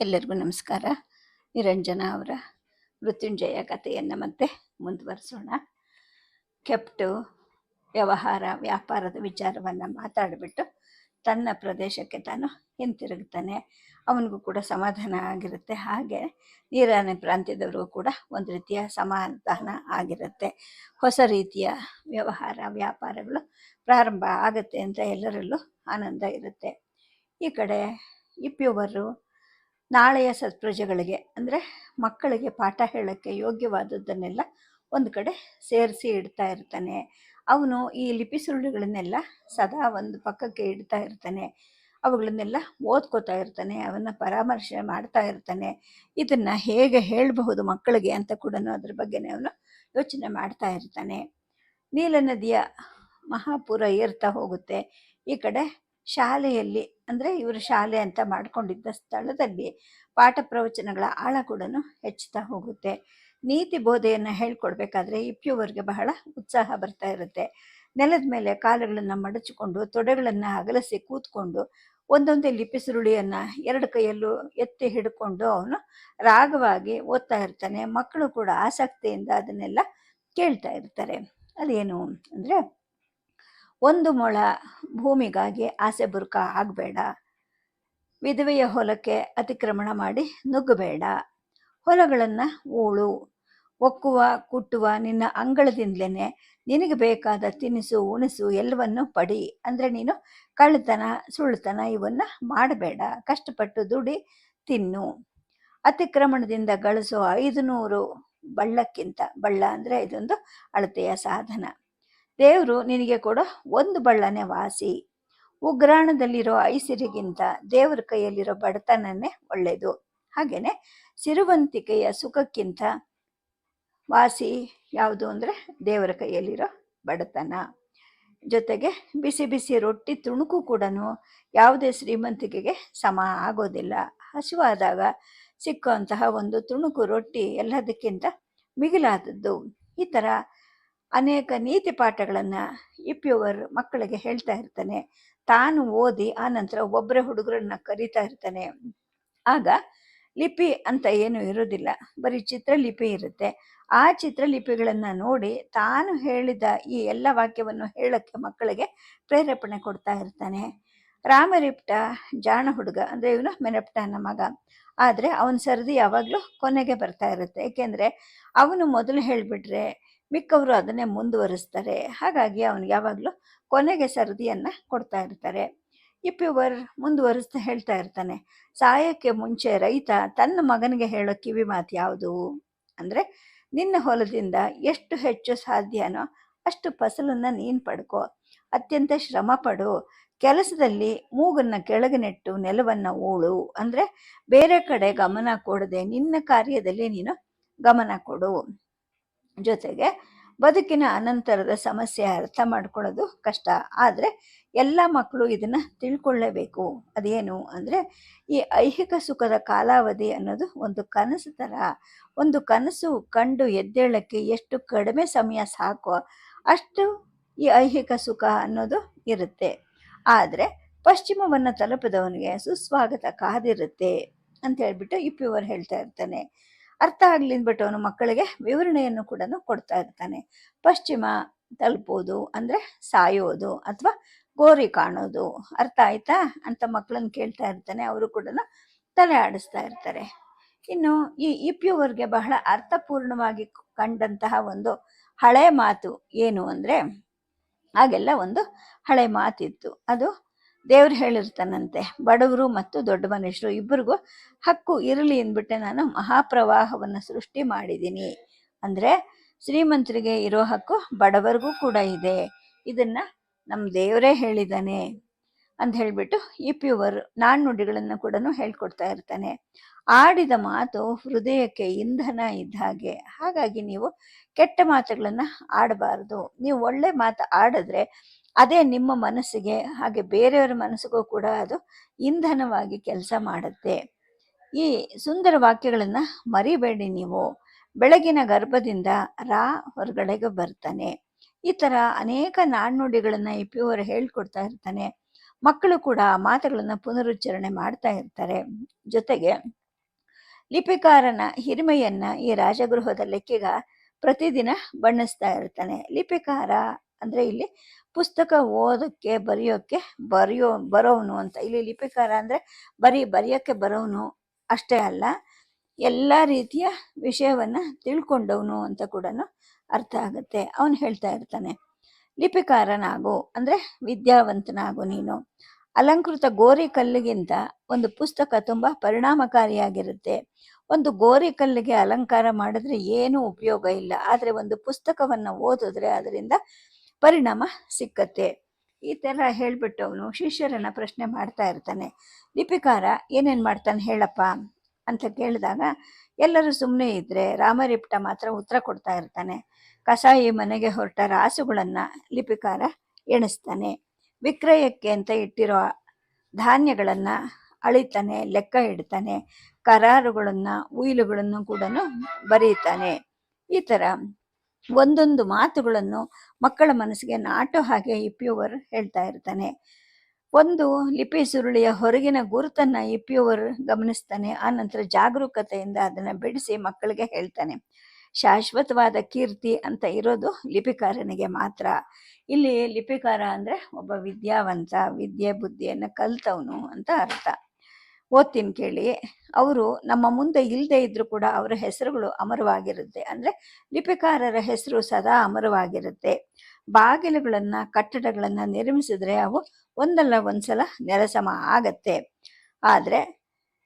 ಎಲ್ಲರಿಗೂ ನಮಸ್ಕಾರ. ನಿರಂಜನ ಅವರ ಮೃತ್ಯುಂಜಯ ಕಥೆಯನ್ನು ಮತ್ತೆ ಮುಂದುವರಿಸೋಣ. ಕೆಪ್ಟು ವ್ಯವಹಾರ, ವ್ಯಾಪಾರದ ವಿಚಾರವನ್ನು ಮಾತಾಡಿಬಿಟ್ಟು ತನ್ನ ಪ್ರದೇಶಕ್ಕೆ ತಾನು ಹಿಂತಿರುಗ್ತಾನೆ. ಅವನಿಗೂ ಕೂಡ ಸಮಾಧಾನ ಆಗಿರುತ್ತೆ. ಹಾಗೆ ನೀರಾನೆ ಪ್ರಾಂತ್ಯದವ್ರಿಗೂ ಕೂಡ ಒಂದು ರೀತಿಯ ಸಮಾಧಾನ ಆಗಿರುತ್ತೆ. ಹೊಸ ರೀತಿಯ ವ್ಯವಹಾರ, ವ್ಯಾಪಾರಗಳು ಪ್ರಾರಂಭ ಆಗುತ್ತೆ ಅಂತ ಎಲ್ಲರಲ್ಲೂ ಆನಂದ ಇರುತ್ತೆ. ಈ ಕಡೆ ಇಪ್ಯುವರು ನಾಳೆಯ ಸತ್ಪ್ರಜೆಗಳಿಗೆ, ಅಂದರೆ ಮಕ್ಕಳಿಗೆ ಪಾಠ ಹೇಳೋಕ್ಕೆ ಯೋಗ್ಯವಾದದ್ದನ್ನೆಲ್ಲ ಒಂದು ಕಡೆ ಸೇರಿಸಿ ಇಡ್ತಾ ಇರ್ತಾನೆ. ಅವನು ಈ ಲಿಪಿ ಸುರುಳಿಗಳನ್ನೆಲ್ಲ ಸದಾ ಒಂದು ಪಕ್ಕಕ್ಕೆ ಇಡ್ತಾ ಇರ್ತಾನೆ. ಅವುಗಳನ್ನೆಲ್ಲ ಓದ್ಕೋತಾ ಇರ್ತಾನೆ, ಅವನ್ನ ಪರಾಮರ್ಶೆ ಮಾಡ್ತಾ ಇರ್ತಾನೆ. ಇದನ್ನು ಹೇಗೆ ಹೇಳಬಹುದು ಮಕ್ಕಳಿಗೆ ಅಂತ ಕೂಡ ಅದ್ರ ಬಗ್ಗೆನೇ ಅವನು ಯೋಚನೆ ಮಾಡ್ತಾ ಇರ್ತಾನೆ. ನೀಲ ನದಿಯ ಮಹಾಪುರ ಏರ್ತಾ ಹೋಗುತ್ತೆ. ಈ ಕಡೆ ಶಾಲೆಯಲ್ಲಿ, ಅಂದರೆ ಇವರು ಶಾಲೆ ಅಂತ ಮಾಡಿಕೊಂಡಿದ್ದ ಸ್ಥಳದಲ್ಲಿ ಪಾಠ ಪ್ರವಚನಗಳ ಆಳ ಕೂಡ ಹೆಚ್ಚುತ್ತಾ ಹೋಗುತ್ತೆ. ನೀತಿ ಬೋಧೆಯನ್ನು ಹೇಳ್ಕೊಡ್ಬೇಕಾದ್ರೆ ಇಪ್ಪಿಯವರಿಗೆ ಬಹಳ ಉತ್ಸಾಹ ಬರ್ತಾ ಇರುತ್ತೆ. ನೆಲದ ಮೇಲೆ ಕಾಲುಗಳನ್ನು ಮಡಚಿಕೊಂಡು, ತೊಡೆಗಳನ್ನು ಅಗಲಸಿ ಕೂತ್ಕೊಂಡು, ಒಂದೊಂದೇ ಲಿಪಿ ಸುರುಳಿಯನ್ನು ಎರಡು ಕೈಯಲ್ಲೂ ಎತ್ತಿ ಹಿಡ್ಕೊಂಡು ಅವನು ರಾಗವಾಗಿ ಓದ್ತಾ ಇರ್ತಾನೆ. ಮಕ್ಕಳು ಕೂಡ ಆಸಕ್ತಿಯಿಂದ ಅದನ್ನೆಲ್ಲ ಕೇಳ್ತಾ ಇರ್ತಾರೆ. ಅದೇನು ಅಂದರೆ ಒಂದು ಮೊಳ ಭೂಮಿಗಾಗಿ ಆಸೆ ಬುರುಕ ಆಗಬೇಡ. ವಿಧವೆಯ ಹೊಲಕ್ಕೆ ಅತಿಕ್ರಮಣ ಮಾಡಿ ನುಗ್ಗಬೇಡ. ಹೊಲಗಳನ್ನು ಊಳು ಒಕ್ಕುವ, ಕುಟ್ಟುವ ನಿನ್ನ ಅಂಗಳದಿಂದಲೇ ನಿನಗೆ ಬೇಕಾದ ತಿನಿಸು, ಉಣಿಸು ಎಲ್ಲವನ್ನು ಪಡಿ. ಅಂದರೆ ನೀನು ಕಳ್ಳತನ, ಸುಳ್ಳುತನ ಇವನ್ನು ಮಾಡಬೇಡ. ಕಷ್ಟಪಟ್ಟು ದುಡಿ, ತಿನ್ನು. ಅತಿಕ್ರಮಣದಿಂದ ಗಳಿಸೋ ಐದು ನೂರು ಬಳ್ಳಕ್ಕಿಂತ ಬಳ್ಳ ಅಂದರೆ ಇದೊಂದು ಅಳತೆಯ ಸಾಧನ. ದೇವರು ನಿನಗೆ ಕೊಡೋ ಒಂದು ಬಳ್ಳನೆ ವಾಸಿ. ಉಗ್ರಾಣದಲ್ಲಿರೋ ಐಸಿರಿಗಿಂತ ದೇವರ ಕೈಯಲ್ಲಿರೋ ಬಡತನನೇ ಒಳ್ಳೆಯದು ಹಾಗೆಯೇ ಸಿರುವಂತಿಕೆಯ ಸುಖಕ್ಕಿಂತ ವಾಸಿ ಯಾವುದು ಅಂದರೆ ದೇವರ ಕೈಯಲ್ಲಿರೋ ಬಡತನ. ಜೊತೆಗೆ ಬಿಸಿ ಬಿಸಿ ರೊಟ್ಟಿ ತುಣುಕು ಕೂಡ ಯಾವುದೇ ಶ್ರೀಮಂತಿಕೆಗೆ ಸಮ ಆಗೋದಿಲ್ಲ. ಹಸಿವಾದಾಗ ಸಿಕ್ಕುವಂತಹ ಒಂದು ತುಣುಕು ರೊಟ್ಟಿ ಎಲ್ಲದಕ್ಕಿಂತ ಮಿಗಿಲಾದದ್ದು. ಈ ಥರ ಅನೇಕ ನೀತಿ ಪಾಠಗಳನ್ನು ಇಪ್ಯುವರ್ ಮಕ್ಕಳಿಗೆ ಹೇಳ್ತಾ ಇರ್ತಾನೆ. ತಾನು ಓದಿ ಆ ನಂತರ ಒಬ್ಬರೇ ಹುಡುಗರನ್ನ ಕರೀತಾ ಇರ್ತಾನೆ. ಆಗ ಲಿಪಿ ಅಂತ ಏನು ಇರೋದಿಲ್ಲ. ಬರೀ ಚಿತ್ರಲಿಪಿ ಇರುತ್ತೆ. ಆ ಚಿತ್ರಲಿಪಿಗಳನ್ನು ನೋಡಿ ತಾನು ಹೇಳಿದ ಈ ಎಲ್ಲ ವಾಕ್ಯವನ್ನು ಹೇಳಕ್ಕೆ ಮಕ್ಕಳಿಗೆ ಪ್ರೇರೇಪಣೆ ಕೊಡ್ತಾ ಇರ್ತಾನೆ. ರಾಮರಿಪ್ಟ ಜಾಣ ಹುಡುಗ ಅಂದರೆ ಇವನು ಮೆನಪ್ಟನ ಮಗ. ಆದರೆ ಅವನ ಸರದಿ ಯಾವಾಗಲೂ ಕೊನೆಗೆ ಬರ್ತಾ ಇರುತ್ತೆ. ಏಕೆಂದರೆ ಅವನು ಮೊದಲು ಹೇಳಿಬಿಟ್ರೆ ಮಿಕ್ಕವರು ಅದನ್ನೇ ಮುಂದುವರಿಸ್ತಾರೆ. ಹಾಗಾಗಿ ಅವನಿಗೆ ಯಾವಾಗಲೂ ಕೊನೆಗೆ ಸರದಿಯನ್ನು ಕೊಡ್ತಾ ಇರ್ತಾರೆ. ಇಪ್ಪಿವರ್ ಮುಂದುವರಿಸ್ತಾ ಹೇಳ್ತಾ ಇರ್ತಾನೆ, ಸಾಯಕ್ಕೆ ಮುಂಚೆ ರೈತ ತನ್ನ ಮಗನಿಗೆ ಹೇಳೋ ಕಿವಿ ಮಾತು ಯಾವುದು? ಅಂದರೆ, ನಿನ್ನ ಹೊಲದಿಂದ ಎಷ್ಟು ಹೆಚ್ಚು ಸಾಧ್ಯನೋ ಅಷ್ಟು ಫಸಲನ್ನು ನೀನು ಪಡ್ಕೋ, ಅತ್ಯಂತ ಶ್ರಮ ಪಡು, ಕೆಲಸದಲ್ಲಿ ಮೂಗನ್ನ ಕೆಳಗೆ ನೆಟ್ಟು ನೆಲವನ್ನು ಊಳು, ಅಂದರೆ ಬೇರೆ ಕಡೆ ಗಮನ ಕೊಡದೆ ನಿನ್ನ ಕಾರ್ಯದಲ್ಲಿ ನೀನು ಗಮನ ಕೊಡು. ಜೊತೆಗೆ ಬದುಕಿನ ಅನಂತರದ ಸಮಸ್ಯೆ ಅರ್ಥ ಮಾಡ್ಕೊಳ್ಳೋದು ಕಷ್ಟ. ಆದರೆ ಎಲ್ಲ ಮಕ್ಕಳು ಇದನ್ನು ತಿಳ್ಕೊಳ್ಳೇಬೇಕು. ಅದೇನು ಅಂದರೆ ಈ ಐಹಿಕ ಸುಖದ ಕಾಲಾವಧಿ ಅನ್ನೋದು ಒಂದು ಕನಸು ಥರ ಒಂದು ಕನಸು ಕಂಡು ಎದ್ದೇಳಕ್ಕೆ ಎಷ್ಟು ಕಡಿಮೆ ಸಮಯ ಸಾಕೋ ಅಷ್ಟು ಈ ಐಹಿಕ ಸುಖ ಅನ್ನೋದು ಇರುತ್ತೆ. ಆದರೆ ಪಶ್ಚಿಮವನ್ನು ತಲುಪದವನಿಗೆ ಸುಸ್ವಾಗತ ಕಾದಿರುತ್ತೆ ಅಂತ ಹೇಳ್ಬಿಟ್ಟು ಇಪ್ಪಿವರು ಹೇಳ್ತಾ ಇರ್ತಾನೆ. ಅರ್ಥ ಆಗಲಿ ಅಂದ್ಬಿಟ್ಟು ಅವನು ಮಕ್ಕಳಿಗೆ ವಿವರಣೆಯನ್ನು ಕೂಡ ಕೊಡ್ತಾ ಇರ್ತಾನೆ. ಪಶ್ಚಿಮ ತಲುಪೋದು ಅಂದರೆ ಸಾಯೋದು ಅಥವಾ ಗೋರಿ ಕಾಣೋದು ಅರ್ಥ ಆಯ್ತಾ ಅಂತ ಮಕ್ಕಳನ್ನ ಕೇಳ್ತಾ ಇರ್ತಾನೆ. ಅವರು ಕೂಡ ತಲೆ ಆಡಿಸ್ತಾ ಇರ್ತಾರೆ. ಇನ್ನು ಈ ಇಪ್ಯುವರ್ಗೆ ಬಹಳ ಅರ್ಥಪೂರ್ಣವಾಗಿ ಕಂಡಂತಹ ಒಂದು ಹಳೆ ಮಾತು ಏನು ಅಂದರೆ, ಹಾಗೆಲ್ಲ ಒಂದು ಹಳೆ ಮಾತಿತ್ತು. ಅದು ದೇವ್ರು ಹೇಳಿರ್ತಾನಂತೆ, ಬಡವರು ಮತ್ತು ದೊಡ್ಡ ಮನುಷ್ಯರು ಇಬ್ಬರಿಗೂ ಹಕ್ಕು ಇರಲಿ ಅಂದ್ಬಿಟ್ಟೆ ನಾನು ಮಹಾಪ್ರವಾಹವನ್ನು ಸೃಷ್ಟಿ ಮಾಡಿದ್ದೀನಿ. ಅಂದರೆ ಶ್ರೀಮಂತರಿಗೆ ಇರೋ ಹಕ್ಕು ಬಡವರಿಗೂ ಕೂಡ ಇದೆ. ಇದನ್ನ ನಮ್ಮ ದೇವರೇ ಹೇಳಿದ್ದಾನೆ ಅಂತ ಹೇಳಿಬಿಟ್ಟು ಈ ಪ್ಯೂವರ್ ನಾಣ್ಣುಡಿಗಳನ್ನು ಕೂಡ ಹೇಳ್ಕೊಡ್ತಾ ಇರ್ತಾನೆ. ಆಡಿದ ಮಾತು ಹೃದಯಕ್ಕೆ ಇಂಧನ ಇದ್ದ ಹಾಗೆ. ಹಾಗಾಗಿ ನೀವು ಕೆಟ್ಟ ಮಾತುಗಳನ್ನು ಆಡಬಾರ್ದು. ನೀವು ಒಳ್ಳೆ ಮಾತು ಆಡಿದ್ರೆ ಅದೇ ನಿಮ್ಮ ಮನಸ್ಸಿಗೆ ಹಾಗೆ ಬೇರೆಯವರ ಮನಸ್ಸಿಗೂ ಕೂಡ ಅದು ಇಂಧನವಾಗಿ ಕೆಲಸ ಮಾಡುತ್ತೆ. ಈ ಸುಂದರ ವಾಕ್ಯಗಳನ್ನು ಮರಿಬೇಡಿ ನೀವು. ಬೆಳಗಿನ ಗರ್ಭದಿಂದ ರಾ ಹೊರಗಡೆಗೆ ಬರ್ತಾನೆ. ಈ ಥರ ಅನೇಕ ನಾಣ್ಣುಡಿಗಳನ್ನು ಈ ಪ್ಯೂರ್ ಹೇಳ್ಕೊಡ್ತಾ ಇರ್ತಾನೆ. ಮಕ್ಕಳು ಕೂಡ ಆ ಮಾತುಗಳನ್ನು ಪುನರುಚ್ಚಾರಣೆ ಮಾಡ್ತಾ ಇರ್ತಾರೆ. ಜೊತೆಗೆ ಲಿಪಿಕಾರನ ಹಿರಿಮೆಯನ್ನ ಈ ರಾಜಗೃಹದ ಲೆಕ್ಕಿಗ ಪ್ರತಿದಿನ ಬಣ್ಣಿಸ್ತಾ ಇರ್ತಾನೆ. ಲಿಪಿಕಾರ ಅಂದ್ರೆ ಇಲ್ಲಿ ಪುಸ್ತಕ ಓದಕ್ಕೆ, ಬರೆಯೋಕ್ಕೆ ಬರೆಯೋ, ಬರೋವನು ಅಂತ. ಇಲ್ಲಿ ಲಿಪಿಕಾರ ಅಂದ್ರೆ ಬರೀ ಬರೆಯೋಕ್ಕೆ ಬರೋವನು ಅಷ್ಟೇ ಅಲ್ಲ, ಎಲ್ಲ ರೀತಿಯ ವಿಷಯವನ್ನ ತಿಳ್ಕೊಂಡವನು ಅಂತ ಕೂಡ ಅರ್ಥ ಆಗುತ್ತೆ. ಅವನು ಹೇಳ್ತಾ ಇರ್ತಾನೆ, ಲಿಪಿಕಾರನಾಗು ಅಂದ್ರೆ ವಿದ್ಯಾವಂತನಾಗು ನೀನು. ಅಲಂಕೃತ ಗೋರಿ ಕಲ್ಲಿಗಿಂತ ಒಂದು ಪುಸ್ತಕ ತುಂಬ ಪರಿಣಾಮಕಾರಿಯಾಗಿರುತ್ತೆ. ಒಂದು ಗೋರಿ ಕಲ್ಲಿಗೆ ಅಲಂಕಾರ ಮಾಡಿದ್ರೆ ಏನೂ ಉಪಯೋಗ ಇಲ್ಲ. ಆದರೆ ಒಂದು ಪುಸ್ತಕವನ್ನ ಓದಿದ್ರೆ ಅದರಿಂದ ಪರಿಣಾಮ ಸಿಕ್ಕತ್ತೆ. ಈ ತರ ಹೇಳ್ಬಿಟ್ಟು ಅವನು ಶಿಷ್ಯರನ್ನ ಪ್ರಶ್ನೆ ಮಾಡ್ತಾ ಇರ್ತಾನೆ. ಲಿಪಿಕಾರ ಏನೇನು ಮಾಡ್ತಾನೆ ಹೇಳಪ್ಪ ಅಂತ ಕೇಳಿದಾಗ, ಎಲ್ಲರೂ ಸುಮ್ಮನೆ ಇದ್ದರೆ ರಾಮರಿಪ್ಟ ಮಾತ್ರ ಉತ್ತರ ಕೊಡ್ತಾ ಇರ್ತಾನೆ. ಕಸಾಯಿ ಮನೆಗೆ ಹೊರಟ ರಾಸುಗಳನ್ನ ಲಿಪಿಕಾರ ಎಣಿಸ್ತಾನೆ. ವಿಕ್ರಯಕ್ಕೆ ಅಂತ ಇಟ್ಟಿರೋ ಧಾನ್ಯಗಳನ್ನು ಅಳಿತಾನೆ, ಲೆಕ್ಕ ಇಡ್ತಾನೆ, ಕರಾರುಗಳನ್ನು ಉಯಿಲುಗಳನ್ನು ಕೂಡ ಬರೀತಾನೆ. ಈ ಥರ ಒಂದೊಂದು ಮಾತುಗಳನ್ನು ಮಕ್ಕಳ ಮನಸ್ಸಿಗೆ ನಾಟೋ ಹಾಗೆ ಇಪ್ಯುವರ್ ಹೇಳ್ತಾ ಇರ್ತಾನೆ. ಒಂದು ಲಿಪಿ ಸುರುಳಿಯ ಹೊರಗಿನ ಗುರುತನ್ನ ಇಪ್ಯುವರ್ ಗಮನಿಸ್ತಾನೆ, ಆ ನಂತರ ಜಾಗರೂಕತೆಯಿಂದ ಅದನ್ನ ಬಿಡಿಸಿ ಮಕ್ಕಳಿಗೆ ಹೇಳ್ತಾನೆ. ಶಾಶ್ವತವಾದ ಕೀರ್ತಿ ಅಂತ ಇರೋದು ಲಿಪಿಕಾರನಿಗೆ ಮಾತ್ರ. ಇಲ್ಲಿ ಲಿಪಿಕಾರ ಅಂದ್ರೆ ಒಬ್ಬ ವಿದ್ಯಾವಂತ, ವಿದ್ಯೆ ಬುದ್ಧಿಯನ್ನು ಕಲ್ತವನು ಅಂತ ಅರ್ಥ. ಓದ್ತೀನಿ ಕೇಳಿ. ಅವರು ನಮ್ಮ ಮುಂದೆ ಇಲ್ಲದೆ ಇದ್ದರೂ ಕೂಡ ಅವರ ಹೆಸರುಗಳು ಅಮರವಾಗಿರುತ್ತೆ. ಅಂದ್ರೆ ಲಿಪಿಕಾರರ ಹೆಸರು ಸದಾ ಅಮರವಾಗಿರುತ್ತೆ. ಬಾಗಿಲುಗಳನ್ನು, ಕಟ್ಟಡಗಳನ್ನು ನಿರ್ಮಿಸಿದ್ರೆ ಅವು ಒಂದಲ್ಲ ಒಂದ್ಸಲ ನೆಲಸಮ ಆಗತ್ತೆ. ಆದ್ರೆ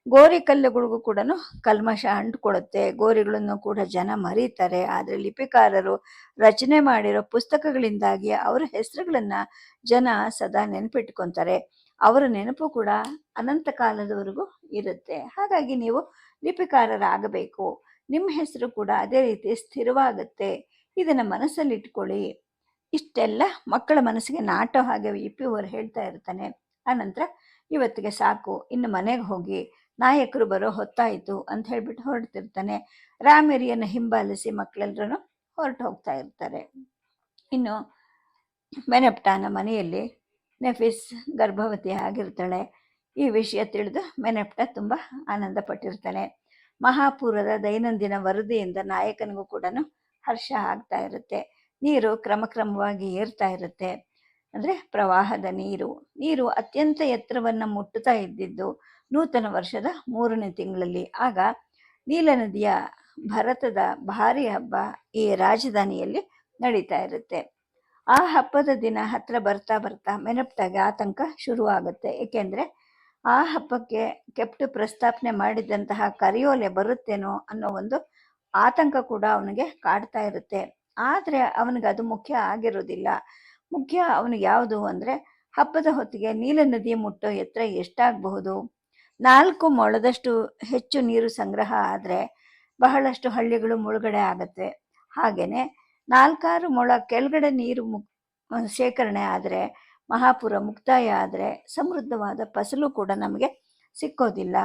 ಗೋರಿ ಕಲ್ಲುಗಳಿಗೂ ಕೂಡ ಕಲ್ಮಶ ಅಂಟ್ಕೊಡುತ್ತೆ. ಗೋರಿಗಳನ್ನು ಕೂಡ ಜನ ಮರೀತಾರೆ. ಆದರೆ ಲಿಪಿಕಾರರು ರಚನೆ ಮಾಡಿರೋ ಪುಸ್ತಕಗಳಿಂದಾಗಿ ಅವರ ಹೆಸರುಗಳನ್ನ ಜನ ಸದಾ ನೆನಪಿಟ್ಕೊತಾರೆ. ಅವರ ನೆನಪು ಕೂಡ ಅನಂತ ಕಾಲದವರೆಗೂ ಇರುತ್ತೆ. ಹಾಗಾಗಿ ನೀವು ಲಿಪಿಕಾರರಾಗಬೇಕು. ನಿಮ್ಮ ಹೆಸರು ಕೂಡ ಅದೇ ರೀತಿ ಸ್ಥಿರವಾಗುತ್ತೆ. ಇದನ್ನು ಮನಸ್ಸಲ್ಲಿ ಇಟ್ಕೊಳ್ಳಿ. ಇಷ್ಟೆಲ್ಲ ಮಕ್ಕಳ ಮನಸ್ಸಿಗೆ ನಾಟೋ ಹಾಗೆ ಇಪ್ಪಿ ಅವರು ಹೇಳ್ತಾ ಇರ್ತಾನೆ. ಆನಂತರ ಇವತ್ತಿಗೆ ಸಾಕು. ಇನ್ನು ಮನೆಗೆ ಹೋಗಿ ನಾಯಕರು ಬರೋ ಹೊತ್ತಾಯಿತು ಅಂತ ಹೇಳ್ಬಿಟ್ಟು ಹೊರಡ್ತಿರ್ತಾನೆ. ರಾಮೇರಿಯನ್ನು ಹಿಂಬಾಲಿಸಿ ಮಕ್ಕಳೆಲ್ಲರೂ ಹೊರಟು ಹೋಗ್ತಾ ಇರ್ತಾರೆ. ಇನ್ನು ಮೆನಪ್ಟಾನ ಮನೆಯಲ್ಲಿ ನೆಫಿಸ್ ಗರ್ಭವತಿ ಆಗಿರ್ತಾಳೆ. ಈ ವಿಷಯ ತಿಳಿದು ಮೆನೆಪ್ಟ ತುಂಬ ಆನಂದ ಪಟ್ಟಿರ್ತಾನೆ. ಮಹಾಪೂರದ ದೈನಂದಿನ ವರದಿಯಿಂದ ನಾಯಕನಿಗೂ ಕೂಡ ಹರ್ಷ ಆಗ್ತಾ ಇರುತ್ತೆ. ನೀರು ಕ್ರಮಕ್ರಮವಾಗಿ ಏರ್ತಾ ಇರುತ್ತೆ. ಅಂದರೆ ಪ್ರವಾಹದ ನೀರು. ನೀರು ಅತ್ಯಂತ ಎತ್ತರವನ್ನು ಮುಟ್ಟುತ್ತಾ ಇದ್ದಿದ್ದು ನೂತನ ವರ್ಷದ ಮೂರನೇ ತಿಂಗಳಲ್ಲಿ. ಆಗ ನೀಲ ನದಿಯ ಭರತದ ಭಾರಿ ಹಬ್ಬ ಈ ರಾಜಧಾನಿಯಲ್ಲಿ ನಡೀತಾ ಇರುತ್ತೆ. ಆ ಹಬ್ಬದ ದಿನ ಹತ್ರ ಬರ್ತಾ ಬರ್ತಾ ಮೆನಪ್ಟಾಗೆ ಆತಂಕ ಶುರುವಾಗುತ್ತೆ. ಏಕೆಂದ್ರೆ ಆ ಹಬ್ಬಕ್ಕೆ ಕೆಪ್ಟು ಪ್ರಸ್ತಾಪನೆ ಮಾಡಿದಂತಹ ಕರಿಯೋಲೆ ಬರುತ್ತೇನೋ ಅನ್ನೋ ಒಂದು ಆತಂಕ ಕೂಡ ಅವನಿಗೆ ಕಾಡ್ತಾ ಇರುತ್ತೆ. ಆದ್ರೆ ಅವನಿಗೆ ಅದು ಮುಖ್ಯ ಆಗಿರೋದಿಲ್ಲ. ಮುಖ್ಯ ಅವನಿಗೆ ಯಾವುದು ಅಂದ್ರೆ ಹಬ್ಬದ ಹೊತ್ತಿಗೆ ನೀಲ ನದಿ ಮುಟ್ಟೋ ಎತ್ತರ ಎಷ್ಟಾಗಬಹುದು? ನಾಲ್ಕು ಮೊಳದಷ್ಟು ಹೆಚ್ಚು ನೀರು ಸಂಗ್ರಹ ಆದರೆ ಬಹಳಷ್ಟು ಹಳ್ಳಿಗಳು ಮುಳುಗಡೆ ಆಗುತ್ತೆ. ಹಾಗೇನೆ ನಾಲ್ಕಾರು ಮೊಳ ಕೆಳಗಡೆ ನೀರು ಮುಕ್ ಶೇಖರಣೆ ಆದರೆ, ಮಹಾಪುರ ಮುಕ್ತಾಯ ಆದರೆ ಸಮೃದ್ಧವಾದ ಫಸಲು ಕೂಡ ನಮಗೆ ಸಿಕ್ಕೋದಿಲ್ಲ.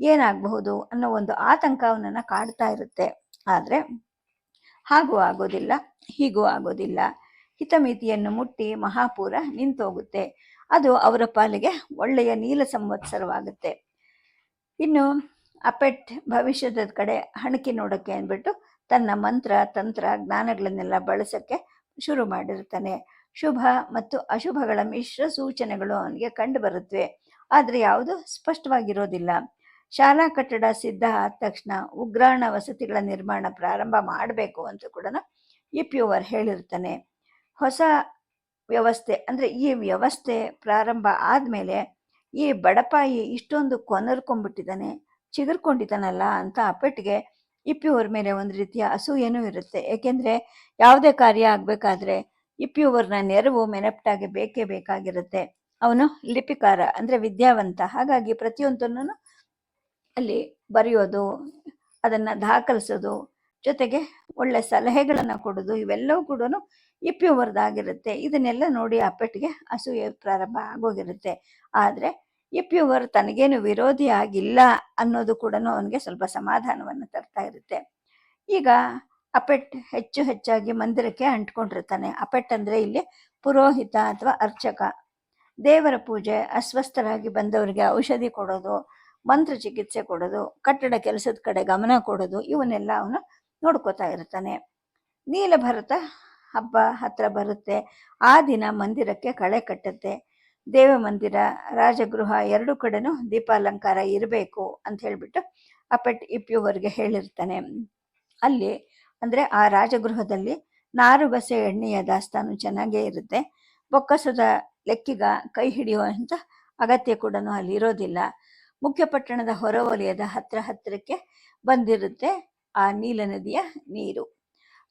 ಏನಾಗಬಹುದು ಅನ್ನೋ ಒಂದು ಆತಂಕವನ್ನು ಕಾಡ್ತಾ ಇರುತ್ತೆ. ಆದರೆ ಹಾಗೂ ಆಗೋದಿಲ್ಲ, ಹೀಗೂ ಆಗೋದಿಲ್ಲ. ಹಿತಮಿತಿಯನ್ನು ಮುಟ್ಟಿ ಮಹಾಪೂರ ನಿಂತೋಗುತ್ತೆ. ಅದು ಅವರ ಪಾಲಿಗೆ ಒಳ್ಳೆಯ ನೀಲ ಸಂವತ್ಸರವಾಗುತ್ತೆ. ಇನ್ನು ಅಪೆಟ್ ಭವಿಷ್ಯದ ಕಡೆ ಹಣಕಿ ನೋಡೋಕ್ಕೆ ಅಂದ್ಬಿಟ್ಟು ತನ್ನ ಮಂತ್ರ, ತಂತ್ರ, ಜ್ಞಾನಗಳನ್ನೆಲ್ಲ ಬಳಸಕ್ಕೆ ಶುರು ಮಾಡಿರ್ತಾನೆ. ಶುಭ ಮತ್ತು ಅಶುಭಗಳ ಮಿಶ್ರ ಸೂಚನೆಗಳು ಅವನಿಗೆ ಕಂಡು ಬರುತ್ತವೆ ಆದರೆ ಯಾವುದು ಸ್ಪಷ್ಟವಾಗಿರೋದಿಲ್ಲ. ಶಾಲಾ ಕಟ್ಟಡ ಸಿದ್ಧ ಆದ ತಕ್ಷಣ ಉಗ್ರಾಣ ವಸತಿಗಳ ನಿರ್ಮಾಣ ಪ್ರಾರಂಭ ಮಾಡಬೇಕು ಅಂತ ಕೂಡ ಇಪ್ಯುವರ್ ಹೇಳಿರ್ತಾನೆ. ಹೊಸ ವ್ಯವಸ್ಥೆ ಅಂದರೆ ಈ ವ್ಯವಸ್ಥೆ ಪ್ರಾರಂಭ ಆದ್ಮೇಲೆ ಈ ಬಡಪಾಯಿ ಇಷ್ಟೊಂದು ಕೊನರ್ಕೊಂಡ್ಬಿಟ್ಟಿದ್ದಾನೆ, ಚಿಗುರ್ಕೊಂಡಿದ್ದಾನಲ್ಲ ಅಂತ ಅಪ್ಪಟ್ಟಿಗೆ ಇಪ್ಪಿಯವ್ರ ಮೇಲೆ ಒಂದು ರೀತಿಯ ಅಸೂಯೆನೂ ಇರುತ್ತೆ. ಏಕೆಂದ್ರೆ ಯಾವುದೇ ಕಾರ್ಯ ಆಗಬೇಕಾದ್ರೆ ಇಪ್ಪಿಯವ್ರನ್ನ ನೆರವು ಮೆನಪ್ಟಾಗಿ ಬೇಕೇ ಬೇಕಾಗಿರುತ್ತೆ. ಅವನು ಲಿಪಿಕಾರ, ಅಂದ್ರೆ ವಿದ್ಯಾವಂತ. ಹಾಗಾಗಿ ಪ್ರತಿಯೊಂದನ್ನು ಅಲ್ಲಿ ಬರೆಯೋದು, ಅದನ್ನ ದಾಖಲಿಸೋದು, ಜೊತೆಗೆ ಒಳ್ಳೆ ಸಲಹೆಗಳನ್ನು ಕೊಡೋದು, ಇವೆಲ್ಲವೂ ಕೂಡ ಇಪ್ಪಿಯವರದಾಗಿರುತ್ತೆ ಇದನ್ನೆಲ್ಲ ನೋಡಿ ಅಪ್ಪಟ್ಟಿಗೆ ಅಸೂಯೆ ಪ್ರಾರಂಭ ಆಗೋಗಿರುತ್ತೆ. ಆದ್ರೆ ಇಪ್ಪಿಯವರ್ ತನಗೇನು ವಿರೋಧಿ ಆಗಿಲ್ಲ ಅನ್ನೋದು ಕೂಡ ಅವನಿಗೆ ಸ್ವಲ್ಪ ಸಮಾಧಾನವನ್ನು ತರ್ತಾ ಇರುತ್ತೆ. ಈಗ ಅಪೆಟ್ ಹೆಚ್ಚು ಹೆಚ್ಚಾಗಿ ಮಂದಿರಕ್ಕೆ ಅಂಟ್ಕೊಂಡಿರ್ತಾನೆ. ಅಪೆಟ್ ಅಂದ್ರೆ ಇಲ್ಲಿ ಪುರೋಹಿತ ಅಥವಾ ಅರ್ಚಕ. ದೇವರ ಪೂಜೆ, ಅಸ್ವಸ್ಥರಾಗಿ ಬಂದವರಿಗೆ ಔಷಧಿ ಕೊಡೋದು, ಮಂತ್ರ ಚಿಕಿತ್ಸೆ ಕೊಡೋದು, ಕಟ್ಟಡ ಕೆಲಸದ ಕಡೆ ಗಮನ ಕೊಡೋದು, ಇವನ್ನೆಲ್ಲ ಅವನು ನೋಡ್ಕೋತಾ ಇರ್ತಾನೆ. ನೀಲಭರತ ಹಬ್ಬ ಹತ್ರ ಬರುತ್ತೆ. ಆ ದಿನ ಮಂದಿರಕ್ಕೆ ಕಳೆ ಕಟ್ಟುತ್ತೆ. ದೇವ ಮಂದಿರ ರಾಜಗೃಹ ಎರಡು ಕಡೆನೂ ದೀಪಾಲಂಕಾರ ಇರಬೇಕು ಅಂತ ಹೇಳಿಬಿಟ್ಟು ಅಪೆಟ್ ಇಪ್ಪಿಯವರಿಗೆ ಹೇಳಿರ್ತಾನೆ. ಅಲ್ಲಿ ಅಂದರೆ ಆ ರಾಜಗೃಹದಲ್ಲಿ ನಾರುಗಸೆ ಎಣ್ಣೆಯ ದಾಸ್ತಾನು ಚೆನ್ನಾಗೇ ಇರುತ್ತೆ. ಬೊಕ್ಕಸದ ಲೆಕ್ಕಿಗ ಕೈ ಹಿಡಿಯುವಂಥ ಅಗತ್ಯ ಕೂಡ ಅಲ್ಲಿ ಇರೋದಿಲ್ಲ. ಮುಖ್ಯ ಪಟ್ಟಣದ ಹೊರವಲಯದ ಹತ್ರ ಹತ್ತಿರಕ್ಕೆ ಬಂದಿರುತ್ತೆ ಆ ನೀಲ ನದಿಯ ನೀರು.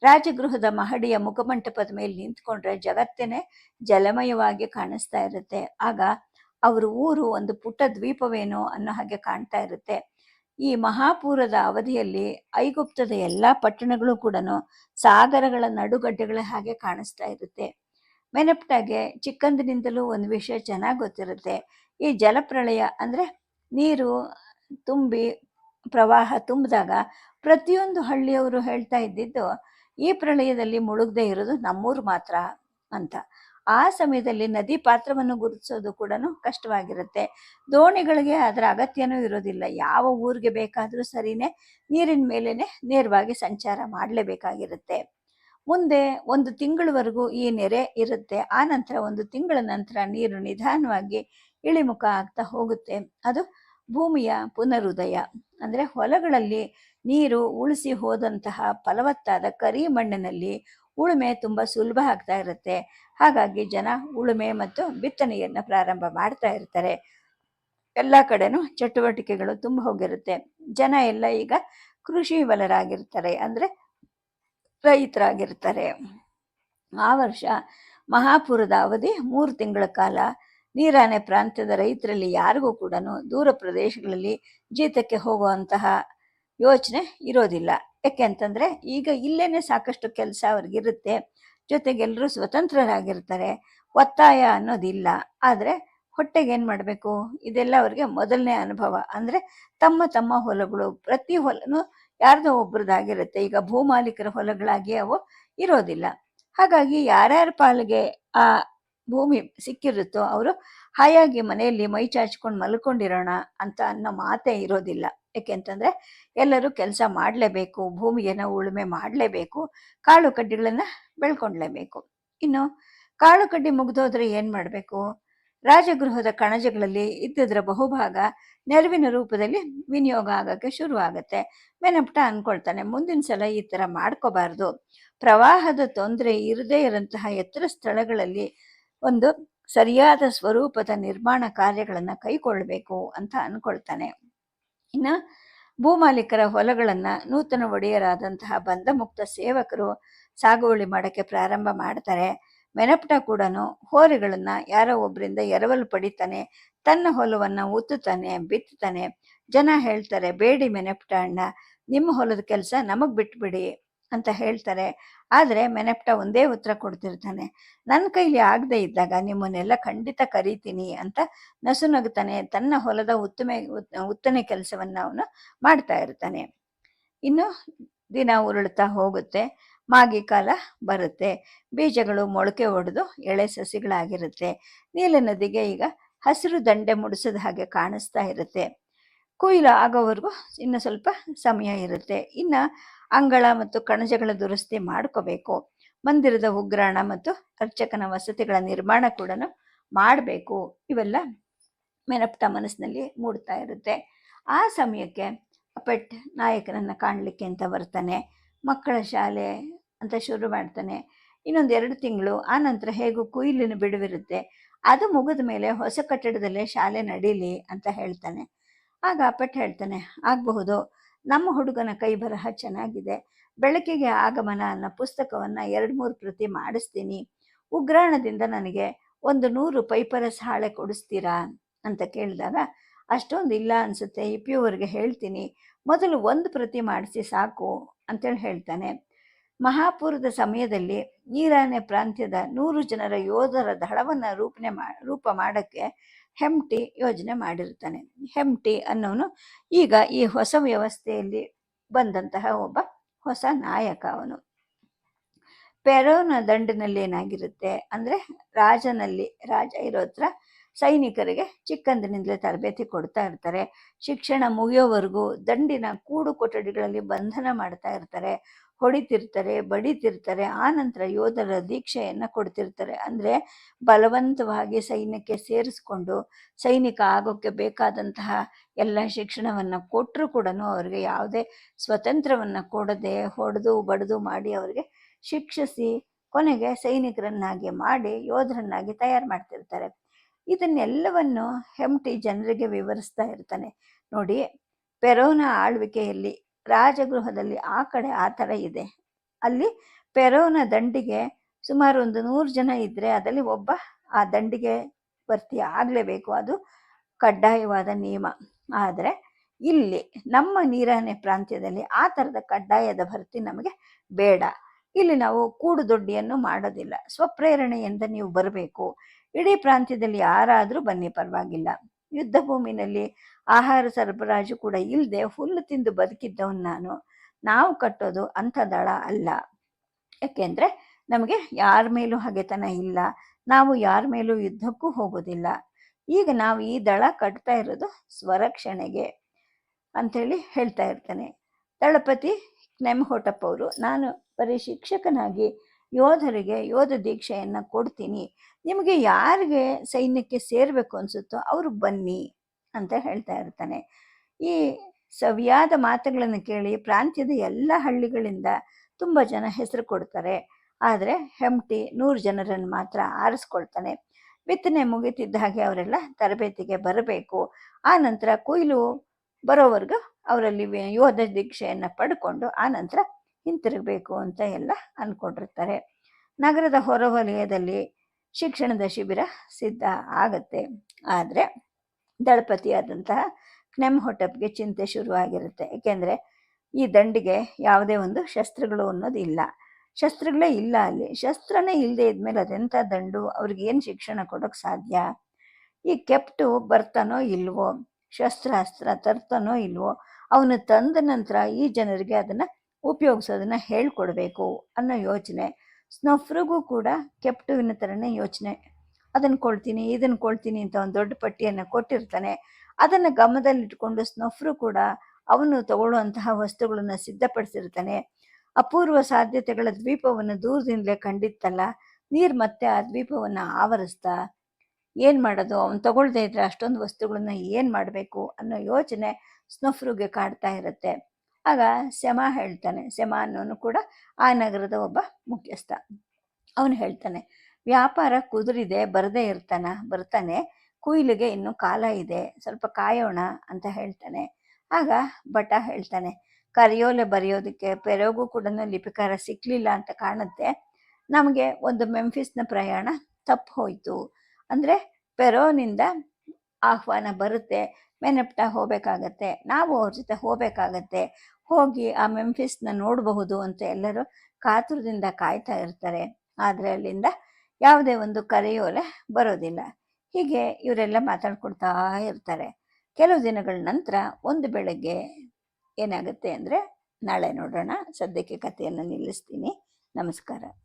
ರಾಜಗೃಹದ ಮಹಡಿಯ ಮುಖಮಂಟಪದ ಮೇಲೆ ನಿಂತ್ಕೊಂಡ್ರೆ ಜಗತ್ತೇನೆ ಜಲಮಯವಾಗಿ ಕಾಣಿಸ್ತಾ ಇರುತ್ತೆ. ಆಗ ಅವರು ಊರು, ಒಂದು ಪುಟ್ಟ ದ್ವೀಪವೇನೋ ಅನ್ನೋ ಹಾಗೆ ಕಾಣ್ತಾ ಇರುತ್ತೆ. ಈ ಮಹಾಪೂರದ ಅವಧಿಯಲ್ಲಿ ಐಗುಪ್ತದ ಎಲ್ಲಾ ಪಟ್ಟಣಗಳು ಕೂಡ ಸಾಗರಗಳ ನಡುಗಡ್ಡೆಗಳ ಹಾಗೆ ಕಾಣಿಸ್ತಾ ಇರುತ್ತೆ. ಮೆನಪ್ಟಾಗೆ ಚಿಕ್ಕಂದಿನಿಂದಲೂ ಒಂದು ವಿಷಯ ಚೆನ್ನಾಗಿ ಗೊತ್ತಿರುತ್ತೆ. ಈ ಜಲಪ್ರಳಯ ಅಂದ್ರೆ ನೀರು ತುಂಬಿ ಪ್ರವಾಹ ತುಂಬಿದಾಗ ಪ್ರತಿಯೊಂದು ಹಳ್ಳಿಯವರು ಹೇಳ್ತಾ ಇದ್ದಿದ್ದು ಈ ಪ್ರಳಯದಲ್ಲಿ ಮುಳುಗದೆ ಇರೋದು ನಮ್ಮೂರು ಮಾತ್ರ ಅಂತ. ಆ ಸಮಯದಲ್ಲಿ ನದಿ ಪಾತ್ರವನ್ನು ಗುರುತಿಸೋದು ಕೂಡ ಕಷ್ಟವಾಗಿರುತ್ತೆ. ದೋಣಿಗಳಿಗೆ ಅದರ ಅಗತ್ಯನೂ ಇರೋದಿಲ್ಲ. ಯಾವ ಊರಿಗೆ ಬೇಕಾದರೂ ಸರಿನೇ ನೀರಿನ ಮೇಲೇ ನೇರವಾಗಿ ಸಂಚಾರ ಮಾಡಲೇಬೇಕಾಗಿರುತ್ತೆ. ಮುಂದೆ ಒಂದು ತಿಂಗಳವರೆಗೂ ಈ ನೆರೆ ಇರುತ್ತೆ. ಆ ನಂತರ ಒಂದು ತಿಂಗಳ ನಂತರ ನೀರು ನಿಧಾನವಾಗಿ ಇಳಿಮುಖ ಆಗ್ತಾ ಹೋಗುತ್ತೆ. ಅದು ಭೂಮಿಯ ಪುನರುದಯ. ಅಂದರೆ ಹೊಲಗಳಲ್ಲಿ ನೀರು ಉಳಿಸಿ ಹೋದಂತಹ ಫಲವತ್ತಾದ ಕರಿ ಮಣ್ಣಿನಲ್ಲಿ ಉಳುಮೆ ತುಂಬ ಸುಲಭ ಆಗ್ತಾ ಇರುತ್ತೆ. ಹಾಗಾಗಿ ಜನ ಉಳುಮೆ ಮತ್ತು ಬಿತ್ತನೆಯನ್ನು ಪ್ರಾರಂಭ ಮಾಡ್ತಾ ಇರ್ತಾರೆ. ಎಲ್ಲ ಕಡೆನೂ ಚಟುವಟಿಕೆಗಳು ತುಂಬ ಹೋಗಿರುತ್ತೆ. ಜನ ಎಲ್ಲ ಈಗ ಕೃಷಿ ಬಲರಾಗಿರ್ತಾರೆ ಅಂದರೆ ರೈತರಾಗಿರ್ತಾರೆ. ಆ ವರ್ಷ ಮಹಾಪುರದ ಅವಧಿ ಮೂರು ತಿಂಗಳ ಕಾಲ. ನೀರಾನೆ ಪ್ರಾಂತ್ಯದ ರೈತರಲ್ಲಿ ಯಾರಿಗೂ ಕೂಡ ದೂರ ಪ್ರದೇಶಗಳಲ್ಲಿ ಜೀತಕ್ಕೆ ಹೋಗುವಂತಹ ಯೋಚನೆ ಇರೋದಿಲ್ಲ. ಯಾಕೆ ಅಂತಂದ್ರೆ ಈಗ ಇಲ್ಲೇನೆ ಸಾಕಷ್ಟು ಕೆಲಸ ಅವ್ರಿಗಿರುತ್ತೆ. ಜೊತೆಗೆ ಎಲ್ಲರೂ ಸ್ವತಂತ್ರರಾಗಿರ್ತಾರೆ. ಒತ್ತಾಯ ಅನ್ನೋದಿಲ್ಲ. ಆದರೆ ಹೊಟ್ಟೆಗೆ ಏನು ಮಾಡಬೇಕು? ಇದೆಲ್ಲ ಅವ್ರಿಗೆ ಮೊದಲನೇ ಅನುಭವ. ಅಂದರೆ ತಮ್ಮ ತಮ್ಮ ಹೊಲಗಳು. ಪ್ರತಿ ಹೊಲನು ಯಾರ್ದೋ ಒಬ್ರದ್ದಾಗಿರುತ್ತೆ. ಈಗ ಭೂಮಾಲೀಕರ ಹೊಲಗಳಾಗಿ ಅವು ಇರೋದಿಲ್ಲ. ಹಾಗಾಗಿ ಯಾರ್ಯಾರ ಪಾಲಿಗೆ ಆ ಭೂಮಿ ಸಿಕ್ಕಿರುತ್ತೋ ಅವರು ಹಾಯಾಗಿ ಮನೆಯಲ್ಲಿ ಮೈ ಚಾಚ್ಕೊಂಡು ಮಲ್ಕೊಂಡಿರೋಣ ಅಂತ ಅನ್ನೋ ಮಾತೇ ಇರೋದಿಲ್ಲ. ಯಾಕೆಂತಂದ್ರೆ ಎಲ್ಲರೂ ಕೆಲಸ ಮಾಡಲೇಬೇಕು, ಭೂಮಿಯನ್ನು ಉಳುಮೆ ಮಾಡಲೇಬೇಕು, ಕಾಳು ಕಡ್ಡಿಗಳನ್ನು ಬೆಳ್ಕೊಂಡ್ಲೇಬೇಕು. ಇನ್ನು ಕಾಳು ಕಡ್ಡಿ ಮುಗ್ದೋದ್ರೆ ಏನು ಮಾಡಬೇಕು? ರಾಜಗೃಹದ ಕಣಜಗಳಲ್ಲಿ ಇದ್ದದ್ರ ಬಹುಭಾಗ ನೆರವಿನ ರೂಪದಲ್ಲಿ ವಿನಿಯೋಗ ಆಗಕ್ಕೆ ಶುರು ಆಗುತ್ತೆ. ಮೆನಪ್ಟ ಅಂದ್ಕೊಳ್ತಾನೆ ಮುಂದಿನ ಸಲ ಈ ತರ ಮಾಡ್ಕೋಬಾರ್ದು. ಪ್ರವಾಹದ ತೊಂದರೆ ಇರದೇ ಇರಂತಹ ಎತ್ತರ ಸ್ಥಳಗಳಲ್ಲಿ ಒಂದು ಸರಿಯಾದ ಸ್ವರೂಪದ ನಿರ್ಮಾಣ ಕಾರ್ಯಗಳನ್ನು ಕೈಗೊಳ್ಳಬೇಕು ಅಂತ ಅನ್ಕೊಳ್ತಾನೆ. ಇನ್ನ ಭೂಮಾಲೀಕರ ಹೊಲಗಳನ್ನು ನೂತನ ಒಡೆಯರಾದಂತಹ ಬಂಧಮುಕ್ತ ಸೇವಕರು ಸಾಗುವಳಿ ಮಾಡಕ್ಕೆ ಪ್ರಾರಂಭ ಮಾಡ್ತಾರೆ. ಮೆನಪ್ಟ ಕೂಡ ಹೋರಿಗಳನ್ನು ಯಾರೋ ಒಬ್ಬರಿಂದ ಎರವಲು ಪಡಿತಾನೆ, ತನ್ನ ಹೊಲವನ್ನು ಉತ್ತುತ್ತಾನೆ, ಬಿತ್ತುತ್ತಾನೆ. ಜನ ಹೇಳ್ತಾರೆ, ಬೇಡಿ ಮೆನಪ್ಟ ಅಣ್ಣ, ನಿಮ್ಮ ಹೊಲದ ಕೆಲಸ ನಮಗೆ ಬಿಟ್ಬಿಡಿ. ಅಂತ ಹೇಳ್ತಾರೆ. ಆದರೆ ಮೆನಪ್ಟ ಒಂದೇ ಉತ್ತರ ಕೊಡ್ತಿರ್ತಾನೆ. ನನ್ನ ಕೈಲಿ ಆಗದೆ ಇದ್ದಾಗ ನಿಮ್ಮನ್ನೆಲ್ಲ ಖಂಡಿತ ಕರೀತೀನಿ ಅಂತ ನಸು ನಗುತ್ತಾನೆ. ತನ್ನ ಹೊಲದ ಉತ್ತಮೆ, ಉತ್ತನೆ ಕೆಲಸವನ್ನ ಅವನು ಮಾಡ್ತಾ ಇರ್ತಾನೆ. ಇನ್ನು ದಿನ ಉರುಳ್ತಾ ಹೋಗುತ್ತೆ. ಮಾಗಿ ಕಾಲ ಬರುತ್ತೆ. ಬೀಜಗಳು ಮೊಳಕೆ ಒಡೆದು ಎಳೆ ಸಸಿಗಳಾಗಿರುತ್ತೆ. ನೀಲ ನದಿಗೆ ಈಗ ಹಸಿರು ದಂಡೆ ಮುಡಿಸಿದ ಹಾಗೆ ಕಾಣಿಸ್ತಾ ಇರುತ್ತೆ. ಕೊಯ್ಲು ಆಗೋವರೆಗೂ ಇನ್ನು ಸ್ವಲ್ಪ ಸಮಯ ಇರುತ್ತೆ. ಇನ್ನು ಅಂಗಳ ಮತ್ತು ಕಣಜಗಳ ದುರಸ್ತಿ ಮಾಡ್ಕೋಬೇಕು. ಮಂದಿರದ ಉಗ್ರಾಣ ಮತ್ತು ಅರ್ಚಕನ ವಸತಿಗಳ ನಿರ್ಮಾಣ ಕೂಡ ಮಾಡಬೇಕು. ಇವೆಲ್ಲ ಮೆನಪ್ಟ ಮನಸ್ಸಿನಲ್ಲಿ ಮೂಡ್ತಾ ಇರುತ್ತೆ. ಆ ಸಮಯಕ್ಕೆ ಅಪೆಟ್ ನಾಯಕನನ್ನು ಕಾಣಲಿಕ್ಕೆ ಅಂತ ಬರ್ತಾನೆ. ಮಕ್ಕಳ ಶಾಲೆ ಅಂತ ಶುರು ಮಾಡ್ತಾನೆ. ಇನ್ನೊಂದು ಎರಡು ತಿಂಗಳು, ಆ ನಂತರ ಹೇಗೂ ಕುಯಿಲಿನ ಬಿಡುವಿರುತ್ತೆ. ಅದು ಮುಗಿದ ಮೇಲೆ ಹೊಸ ಕಟ್ಟಡದಲ್ಲೇ ಶಾಲೆ ನಡೀಲಿ ಅಂತ ಹೇಳ್ತಾನೆ. ಆಗ ಅಪ್ಪಟ್ ಹೇಳ್ತಾನೆ, ಆಗಬಹುದು. ನಮ್ಮ ಹುಡುಗನ ಕೈ ಬರಹ ಚೆನ್ನಾಗಿದೆ. ಬೆಳಕಿಗೆ ಆಗಮನ ಅನ್ನೋ ಪುಸ್ತಕವನ್ನ ಎರಡು ಮೂರು ಪ್ರತಿ ಮಾಡಿಸ್ತೀನಿ. ಉಗ್ರಾಣದಿಂದ ನನಗೆ ಒಂದು ನೂರು ಪೈಪರಸ್ ಹಾಳೆ ಕೊಡಿಸ್ತೀರಾ ಅಂತ ಕೇಳಿದಾಗ, ಅಷ್ಟೊಂದು ಇಲ್ಲ ಅನ್ಸುತ್ತೆ ಇಪಿಯವರೆಗೆ ಹೇಳ್ತೀನಿ. ಮೊದಲು ಒಂದು ಪ್ರತಿ ಮಾಡಿಸಿ ಸಾಕು ಅಂತೇಳಿ ಹೇಳ್ತಾನೆ. ಮಹಾಪುರದ ಸಮಯದಲ್ಲಿ ನೀರಾನೆ ಪ್ರಾಂತ್ಯದ ನೂರು ಜನರ ಯೋಧರ ದಳವನ್ನು ರೂಪಣೆ ಮಾ, ರೂಪ ಮಾಡಕ್ಕೆ ಹೆಮ್ಟಿ ಯೋಜನೆ ಮಾಡಿರ್ತಾನೆ. ಹೆಮ್ಟಿ ಅನ್ನೋನು ಈಗ ಈ ಹೊಸ ವ್ಯವಸ್ಥೆಯಲ್ಲಿ ಬಂದಂತಹ ಒಬ್ಬ ಹೊಸ ನಾಯಕ ಅವನು. ಪೆರೋನ ದಂಡಿನಲ್ಲಿ ಏನಾಗಿರುತ್ತೆ ಅಂದ್ರೆ ರಾಜನಲ್ಲಿ, ರಾಜ ಇರೋತ್ರ ಸೈನಿಕರಿಗೆ ಚಿಕ್ಕಂದಿನಿಂದಲೇ ತರಬೇತಿ ಕೊಡ್ತಾ ಇರ್ತಾರೆ. ಶಿಕ್ಷಣ ಮುಗಿಯೋವರೆಗೂ ದಂಡಿನ ಕೂಡು ಕೊಠಡಿಗಳಲ್ಲಿ ಬಂಧನ ಮಾಡ್ತಾ ಇರ್ತಾರೆ. ಹೊಡಿತಿರ್ತಾರೆ, ಬಡಿತಿರ್ತಾರೆ, ಆ ನಂತರ ಯೋಧರ ದೀಕ್ಷೆಯನ್ನು ಕೊಡ್ತಿರ್ತಾರೆ. ಅಂದರೆ ಬಲವಂತವಾಗಿ ಸೈನ್ಯಕ್ಕೆ ಸೇರಿಸ್ಕೊಂಡು ಸೈನಿಕ ಆಗೋಕ್ಕೆ ಬೇಕಾದಂತಹ ಎಲ್ಲ ಶಿಕ್ಷಣವನ್ನು ಕೊಟ್ಟರೂ ಕೂಡ ಅವರಿಗೆ ಯಾವುದೇ ಸ್ವತಂತ್ರವನ್ನು ಕೊಡದೆ ಹೊಡೆದು ಬಡಿದು ಮಾಡಿ ಅವರಿಗೆ ಶಿಕ್ಷಿಸಿ ಕೊನೆಗೆ ಸೈನಿಕರನ್ನಾಗಿ ಮಾಡಿ ಯೋಧರನ್ನಾಗಿ ತಯಾರು ಮಾಡ್ತಿರ್ತಾರೆ. ಇದನ್ನೆಲ್ಲವನ್ನು ಹೆಮ್ಟಿ ಜನರಿಗೆ ವಿವರಿಸ್ತಾ ಇರ್ತಾನೆ. ನೋಡಿ, ಪೆರೋನ ಆಳ್ವಿಕೆಯಲ್ಲಿ ರಾಜಗೃಹದಲ್ಲಿ ಆ ಕಡೆ ಆ ಥರ ಇದೆ. ಅಲ್ಲಿ ಪೆರೋನ ದಂಡಿಗೆ ಸುಮಾರು ಒಂದು ನೂರು ಜನ ಇದ್ದರೆ ಅದರಲ್ಲಿ ಒಬ್ಬ ಆ ದಂಡಿಗೆ ಭರ್ತಿ ಆಗಲೇಬೇಕು. ಅದು ಕಡ್ಡಾಯವಾದ ನಿಯಮ. ಆದರೆ ಇಲ್ಲಿ ನಮ್ಮ ನೀರನೆ ಪ್ರಾಂತ್ಯದಲ್ಲಿ ಆ ಥರದ ಕಡ್ಡಾಯದ ಭರ್ತಿ ನಮಗೆ ಬೇಡ. ಇಲ್ಲಿ ನಾವು ಕೂಡು ದೊಡ್ಡಿಯನ್ನು ಮಾಡೋದಿಲ್ಲ. ಸ್ವಪ್ರೇರಣೆಯಿಂದ ನೀವು ಬರಬೇಕು. ಇಡೀ ಪ್ರಾಂತ್ಯದಲ್ಲಿ ಯಾರಾದರೂ ಬನ್ನಿ ಪರವಾಗಿಲ್ಲ. ಯುದ್ಧ ಭೂಮಿನಲ್ಲಿ ಆಹಾರ ಸರಬರಾಜು ಕೂಡ ಇಲ್ಲದೆ ಹುಲ್ಲು ತಿಂದು ಬದುಕಿದ್ದವನು ನಾನು. ನಾವು ಕಟ್ಟೋದು ಅಂಥ ದಳ ಅಲ್ಲ. ಯಾಕೆಂದರೆ ನಮಗೆ ಯಾರ ಮೇಲೂ ಹಗೆತನ ಇಲ್ಲ. ನಾವು ಯಾರ ಮೇಲೂ ಯುದ್ಧಕ್ಕೂ ಹೋಗೋದಿಲ್ಲ. ಈಗ ನಾವು ಈ ದಳ ಕಟ್ತಾ ಇರೋದು ಸ್ವರಕ್ಷಣೆಗೆ ಅಂಥೇಳಿ ಹೇಳ್ತಾ ಇರ್ತಾನೆ. ದಳಪತಿ ನೆಮ್ಹೋಟಪ್ಪ ಅವರು, ನಾನು ಬರೀ ಶಿಕ್ಷಕನಾಗಿ ಯೋಧರಿಗೆ ಯೋಧ ದೀಕ್ಷೆಯನ್ನು ಕೊಡ್ತೀನಿ. ನಿಮಗೆ ಯಾರಿಗೆ ಸೈನ್ಯಕ್ಕೆ ಸೇರಬೇಕು ಅನಿಸುತ್ತೋ ಅವರು ಬನ್ನಿ ಅಂತ ಹೇಳ್ತಾ ಇರ್ತಾನೆ. ಈ ಸವಿಯಾದ ಮಾತುಗಳನ್ನು ಕೇಳಿ ಪ್ರಾಂತ್ಯದ ಎಲ್ಲ ಹಳ್ಳಿಗಳಿಂದ ತುಂಬ ಜನ ಹೆಸರು ಕೊಡ್ತಾರೆ. ಆದರೆ ಹೆಮ್ಟಿ ನೂರು ಜನರನ್ನು ಮಾತ್ರ ಆರಿಸ್ಕೊಳ್ತಾನೆ. ಬಿತ್ತನೆ ಮುಗಿತಿದ್ದ ಹಾಗೆ ಅವರೆಲ್ಲ ತರಬೇತಿಗೆ ಬರಬೇಕು. ಆ ನಂತರ ಕೊಯ್ಲು ಬರೋವರೆಗೂ ಅವರಲ್ಲಿ ಯೋಧ ದೀಕ್ಷೆಯನ್ನು ಪಡ್ಕೊಂಡು ಆ ನಂತರ ಹಿಂತಿರುಗಬೇಕು ಅಂತ ಎಲ್ಲ ಅಂದ್ಕೊಂಡಿರ್ತಾರೆ ನಗರದ ಹೊರವಲಯದಲ್ಲಿ ಶಿಕ್ಷಣದ ಶಿಬಿರ ಸಿದ್ಧ ಆಗತ್ತೆ. ಆದರೆ ದಳಪತಿಯಾದಂತಹ ಕ್ನೆಮ್ ಹೊಟಪ್ಗೆ ಚಿಂತೆ ಶುರುವಾಗಿರುತ್ತೆ. ಏಕೆಂದರೆ ಈ ದಂಡಿಗೆ ಯಾವುದೇ ಒಂದು ಶಸ್ತ್ರಗಳು ಅನ್ನೋದು ಇಲ್ಲ ಶಸ್ತ್ರಗಳೇ ಇಲ್ಲ ಅಲ್ಲಿ. ಶಸ್ತ್ರನೇ ಇಲ್ಲದೆ ಇದ್ಮೇಲೆ ಅದೆಂಥ ದಂಡು? ಅವ್ರಿಗೆ ಏನು ಶಿಕ್ಷಣ ಕೊಡೋಕ್ಕೆ ಸಾಧ್ಯ? ಈ ಕೆಪ್ಟು ಬರ್ತಾನೋ ಇಲ್ವೋ? ಶಸ್ತ್ರಾಸ್ತ್ರ ತರ್ತಾನೋ ಇಲ್ವೋ? ಅವನು ತಂದ ನಂತರ ಈ ಜನರಿಗೆ ಅದನ್ನು ಉಪಯೋಗಿಸೋದನ್ನು ಹೇಳ್ಕೊಡ್ಬೇಕು ಅನ್ನೋ ಯೋಚನೆ. ಸ್ನಫ್ರಿಗೂ ಕೂಡ ಕೆಪ್ಟುವಿನ ಥರನೇ ಯೋಚನೆ. ಅದನ್ನು ಕೊಳ್ತೀನಿ ಇದನ್ನು ಕೊಳ್ತೀನಿ ಅಂತ ಒಂದು ದೊಡ್ಡ ಪಟ್ಟಿಯನ್ನು ಕೊಟ್ಟಿರ್ತಾನೆ. ಅದನ್ನು ಗಮನದಲ್ಲಿಟ್ಕೊಂಡು ಸ್ನಫ್ರು ಕೂಡ ಅವನು ತಗೊಳ್ಳುವಂತಹ ವಸ್ತುಗಳನ್ನು ಸಿದ್ಧಪಡಿಸಿರ್ತಾನೆ. ಅಪೂರ್ವ ಸಾಧ್ಯತೆಗಳ ದ್ವೀಪವನ್ನು ದೂರದಿಂದಲೇ ಕಂಡಿತ್ತಲ್ಲ, ನೀರು ಮತ್ತೆ ಆ ದ್ವೀಪವನ್ನು ಆವರಿಸ್ತಾ, ಏನು ಮಾಡೋದು? ಅವನು ತಗೊಳ್ದೇ ಇದ್ರೆ ಅಷ್ಟೊಂದು ವಸ್ತುಗಳನ್ನ ಏನು ಮಾಡಬೇಕು ಅನ್ನೋ ಯೋಚನೆ ಸ್ನಫ್ರುಗೆ ಕಾಡ್ತಾ ಇರುತ್ತೆ. ಆಗ ಶಮ ಹೇಳ್ತಾನೆ. ಶಮ ಅನ್ನೋನು ಕೂಡ ಆ ನಗರದ ಒಬ್ಬ ಮುಖ್ಯಸ್ಥ. ಅವನು ಹೇಳ್ತಾನೆ, ವ್ಯಾಪಾರ ಕುದುರಿದೆ, ಬರದೇ ಇರ್ತಾನ, ಬರ್ತಾನೆ, ಕುಯ್ಲಿಗೆ ಇನ್ನು ಕಾಲ ಇದೆ, ಸ್ವಲ್ಪ ಕಾಯೋಣ ಅಂತ ಹೇಳ್ತಾನೆ. ಆಗ ಭಟ ಹೇಳ್ತಾನೆ, ಕರಿಯೋಲೆ ಬರೆಯೋದಕ್ಕೆ ಪೆರೋಗೂ ಕೂಡ ಲಿಪಿಕಾರ ಸಿಕ್ಕಲಿಲ್ಲ ಅಂತ ಕಾಣುತ್ತೆ. ನಮಗೆ ಒಂದು ಮೆಂಫಿಸ್ನ ಪ್ರಯಾಣ ತಪ್ಪು ಹೋಯಿತು. ಅಂದರೆ ಪೆರೋನಿಂದ ಆಹ್ವಾನ ಬರುತ್ತೆ, ಮೆನಪ್ಟ ಹೋಗಬೇಕಾಗತ್ತೆ, ನಾವು ಅವ್ರ ಜೊತೆ ಹೋಗಬೇಕಾಗತ್ತೆ ಹೋಗಿ ಆ ಮೆಂಫಿಸ್ನ ನೋಡಬಹುದು ಅಂತ ಎಲ್ಲರೂ ಕಾತುರದಿಂದ ಕಾಯ್ತಾ ಇರ್ತಾರೆ. ಆದರೆ ಅಲ್ಲಿಂದ ಯಾವುದೇ ಒಂದು ಕರೆಯೋಲೆ ಬರೋದಿಲ್ಲ. ಹೀಗೆ ಇವರೆಲ್ಲ ಮಾತಾಡ್ಕೊಳ್ತಾ ಇರ್ತಾರೆ. ಕೆಲವು ದಿನಗಳ ನಂತರ ಒಂದು ಬೆಳಗ್ಗೆ ಏನಾಗುತ್ತೆ ಅಂದರೆ ನಾಳೆ ನೋಡೋಣ. ಸದ್ಯಕ್ಕೆ ಕಥೆಯನ್ನು ನಿಲ್ಲಿಸ್ತೀನಿ. ನಮಸ್ಕಾರ.